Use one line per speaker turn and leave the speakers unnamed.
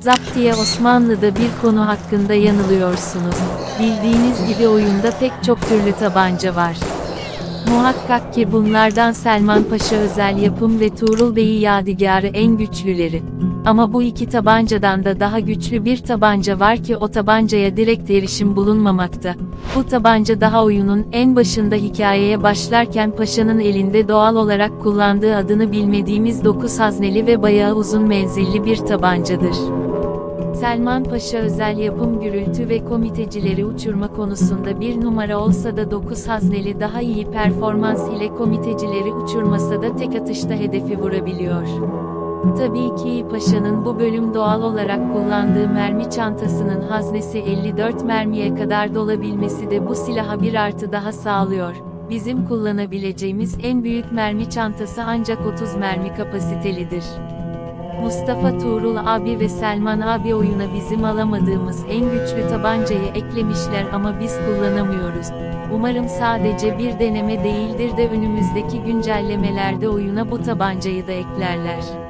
Zaptiye Osmanlı'da bir konu hakkında yanılıyorsunuz. Bildiğiniz gibi oyunda pek çok türlü tabanca var. Muhakkak ki bunlardan Selman Paşa özel yapım ve Tuğrul Bey'i yadigarı en güçlüleri. Ama bu iki tabancadan da daha güçlü bir tabanca var ki o tabancaya direkt erişim bulunmamakta. Bu tabanca daha oyunun en başında hikayeye başlarken paşanın elinde doğal olarak kullandığı adını bilmediğimiz 9 hazneli ve bayağı uzun menzilli bir tabancadır. Selman Paşa özel yapım gürültü ve komitecileri uçurma konusunda bir numara olsa da 9 hazneli daha iyi performans ile komitecileri uçurmasa da tek atışta hedefi vurabiliyor. Tabii ki Paşa'nın bu bölüm doğal olarak kullandığı mermi çantasının haznesi 54 mermiye kadar dolabilmesi de bu silaha bir artı daha sağlıyor. Bizim kullanabileceğimiz en büyük mermi çantası ancak 30 mermi kapasitelidir. Mustafa Tuğrul abi ve Selman abi oyuna bizim alamadığımız en güçlü tabancayı eklemişler ama biz kullanamıyoruz. Umarım sadece bir deneme değildir de önümüzdeki güncellemelerde oyuna bu tabancayı da eklerler.